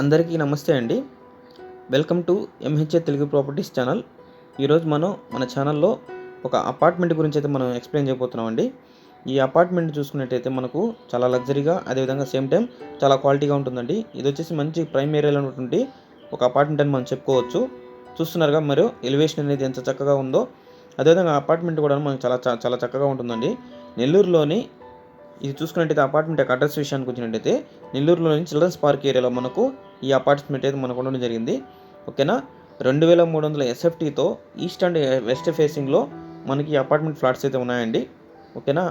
అందరికీ నమస్తే అండి. Welcome to MHA Telugu properties channel. ఈరోజు మనం మన ఛానల్లో ఒక అపార్ట్మెంట్ గురించి అయితే మనం ఎక్స్ప్లెయిన్ చేయబోతున్నాం అండి ఈ అపార్ట్మెంట్ చూసుకున్నట్టయితే మనకు చాలా లగ్జరీగా అదేవిధంగా సేమ్ టైం చాలా క్వాలిటీగా ఉంటుందండి. ఇది వచ్చేసి మంచి ప్రైమ్ ఏరియాలో ఉన్నటువంటి ఒక అపార్ట్మెంట్ అని మనం చెప్పుకోవచ్చు. చూస్తున్నారుగా మరియు ఎలివేషన్ అనేది ఎంత చక్కగా ఉందో అదేవిధంగా అపార్ట్మెంట్ కూడా మనకు చాలా చాలా చక్కగా ఉంటుందండి. నెల్లూరులోని ఇది చూసుకున్నట్టయితే అపార్ట్మెంట్ యొక్క అడ్రస్ విషయానికి వచ్చినట్టయితే నెల్లూరులోని చిల్డ్రన్స్ పార్క్ ఏరియాలో మనకు ఈ అపార్ట్మెంట్ అయితే మనకు ఉండడం జరిగింది. ఓకేనా రెండు వేల మూడు వందల ఎస్ఎఫ్టీతో ఈస్ట్ అండ్ వెస్ట్ ఫేసింగ్లో మనకి అపార్ట్మెంట్ ఫ్లాట్స్ అయితే ఉన్నాయండి. ఓకేనా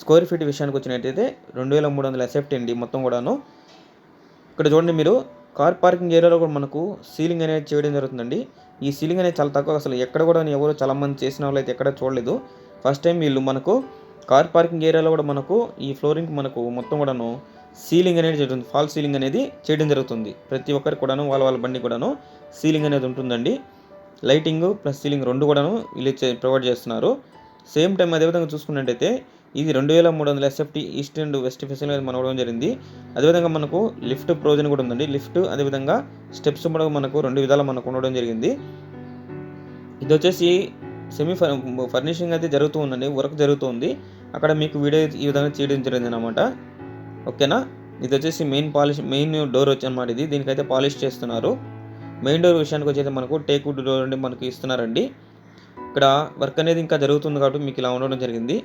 స్క్వేర్ ఫీట్ విషయానికి వచ్చినట్టయితే రెండు వేల మూడు వందల ఎస్ఎఫ్టీ అండి మొత్తం కూడాను. ఇక్కడ చూడండి మీరు కార్ పార్కింగ్ ఏరియాలో కూడా మనకు సీలింగ్ అనేది చేయడం జరుగుతుందండి. ఈ సీలింగ్ అనేది చాలా తక్కువ అసలు ఎక్కడ కూడా ఎవరు చాలా మంది చేసిన వాళ్ళు అయితే ఎక్కడ చూడలేదు. ఫస్ట్ టైం వీళ్ళు మనకు కార్ పార్కింగ్ ఏరియాలో కూడా మనకు ఈ ఫ్లోరింగ్ మనకు మొత్తం కూడాను సీలింగ్ అనేది జరుగుతుంది ఫాల్ సీలింగ్ అనేది చేయడం జరుగుతుంది. ప్రతి ఒక్కరికి కూడాను వాళ్ళ వాళ్ళ బండి కూడాను సీలింగ్ అనేది ఉంటుందండి. లైటింగ్ ప్లస్ సీలింగ్ రెండు కూడాను వీళ్ళు చే- ప్రొవైడ్ చేస్తున్నారు. సేమ్ టైం అదేవిధంగా చూసుకున్నట్టయితే ఇది రెండు వేల మూడు వందల ఎస్ఎఫ్టీ ఈస్ట్ అండ్ వెస్ట్ ఫెసిల్ అనేది మనం ఇవ్వడం జరిగింది. అదేవిధంగా మనకు లిఫ్ట్ ప్రొవిజన్ కూడా ఉందండి. లిఫ్ట్ అదేవిధంగా స్టెప్స్ కూడా మనకు రెండు విధాలు మనకు ఉండడం జరిగింది. ఇది వచ్చేసి సెమీ ఫర్నిషింగ్ అయితే జరుగుతూ ఉందండి వర్క్ జరుగుతుంది. అక్కడ మీకు వీడియో ఈ విధంగా చేయడం జరిగింది అనమాట ఓకేనా? ఇది వచ్చేసి మెయిన్ పాలిష్ మెయిన్ డోర్ వచ్చనమాట ఇది. దీనికైతే పాలిష్ చేస్తున్నారు. మెయిన్ డోర్ విషయానికి వచ్చేసి మనకు టేక్ వుడ్ డోర్ అండి మనకి ఇస్తున్నారండి. ఇక్కడ వర్క్ అనేది ఇంకా జరుగుతుంది కాబట్టి మీకు ఇలా ఉండడం జరిగింది.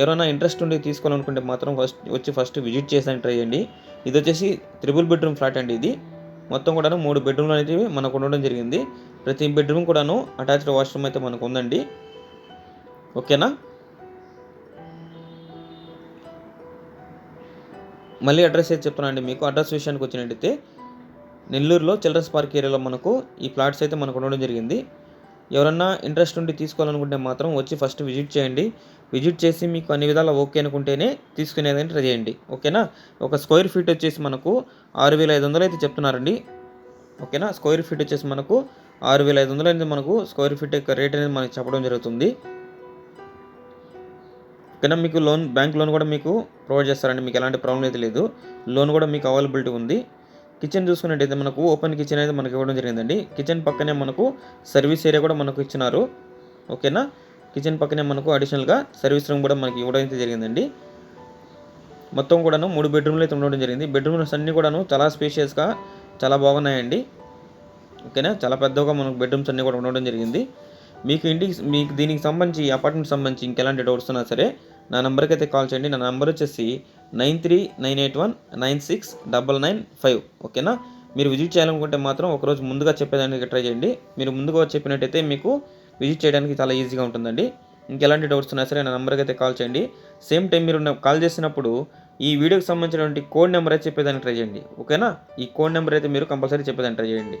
ఎవరైనా ఇంట్రెస్ట్ ఉండి తీసుకోవాలనుకుంటే మాత్రం ఫస్ట్ వచ్చి ఫస్ట్ విజిట్ చేసాను ట్రై చేయండి. ఇది వచ్చేసి త్రిబుల్ బెడ్రూమ్ ఫ్లాట్ అండి ఇది. మొత్తం కూడా మూడు బెడ్రూమ్లు అనేవి మనకు ఉండడం జరిగింది. ప్రతి బెడ్రూమ్ కూడాను అటాచ్డ్ వాష్రూమ్ అయితే మనకు ఉందండి ఓకేనా? మళ్ళీ అడ్రస్ అయితే చెప్తున్నానండి మీకు? అడ్రస్ విషయానికి వచ్చినట్టయితే నెల్లూరులో చిల్డ్రన్స్ పార్క్ ఏరియాలో మనకు ఈ ఫ్లాట్స్ అయితే మనకు ఉండడం జరిగింది. ఎవరన్నా ఇంట్రెస్ట్ ఉండి తీసుకోవాలనుకుంటే మాత్రం వచ్చి ఫస్ట్ విజిట్ చేయండి. విజిట్ చేసి మీకు అన్ని విధాలా ఓకే అనుకుంటేనే తీసుకునేదని ట్రై చేయండి. ఓకేనా? ఒక స్క్వేర్ ఫీట్ వచ్చేసి మనకు ఆరు వేల ఐదు వందలు అయితే చెప్తున్నారండి. ఓకేనా? స్క్వేర్ ఫీట్ వచ్చేసి మనకు ఆరు వేల ఐదు వందలు అనేది మనకు స్క్వేర్ ఫీట్ యొక్క రేట్ అనేది మనకి చెప్పడం జరుగుతుంది. ఓకేనా మీకు లోన్ బ్యాంక్ లోన్ కూడా మీకు ప్రొవైడ్ చేస్తారండి. మీకు ఎలాంటి ప్రాబ్లం అయితే లేదు. లోన్ కూడా మీకు అవైలబిలిటీ ఉంది. కిచెన్ చూసుకున్నట్టయితే మనకు ఓపెన్ కిచెన్ అయితే మనకి ఇవ్వడం జరిగిందండి. కిచెన్ పక్కనే మనకు సర్వీస్ ఏరియా కూడా మనకు ఇచ్చినారు. ఓకేనా? కిచెన్ పక్కనే మనకు అడిషనల్గా సర్వీస్ రూమ్ కూడా మనకి ఇవ్వడం అయితే జరిగిందండి. మొత్తం కూడాను మూడు బెడ్రూమ్లు అయితే ఉండడం జరిగింది. బెడ్రూమ్స్ అన్నీ కూడాను చాలా స్పేషియస్గా చాలా బాగున్నాయండి. ఓకేనా? చాలా పెద్దగా మనకు బెడ్రూమ్స్ అన్నీ కూడా ఉండడం జరిగింది. మీకు ఇంటికి మీకు దీనికి సంబంధించి అపార్ట్మెంట్ సంబంధించి ఇంకెలాంటి డౌట్స్ ఉన్నా సరే నా నెంబర్కి అయితే కాల్ చేయండి. నా నెంబర్ వచ్చేసి nine three nine eight one nine six double nine five. ఓకేనా? మీరు విజిట్ చేయాలనుకుంటే మాత్రం ఒకరోజు ముందుగా చెప్పేదానికి ట్రై చేయండి. మీరు ముందుగా చెప్పినట్టయితే మీకు విజిట్ చేయడానికి చాలా ఈజీగా ఉంటుందండి. ఇంకెలాంటి డౌట్స్ ఉన్నా సరే నా నెంబర్కి అయితే కాల్ చేయండి. సేమ్ టైం మీరు కాల్ చేసినప్పుడు ఈ వీడియోకి సంబంధించినటువంటి కోడ్ నెంబర్ అయితే చెప్పేదానికి ట్రై చేయండి. ఓకేనా? ఈ కోడ్ నెంబర్ అయితే మీరు కంపల్సరీ చెప్పేదానికి ట్రై చేయండి.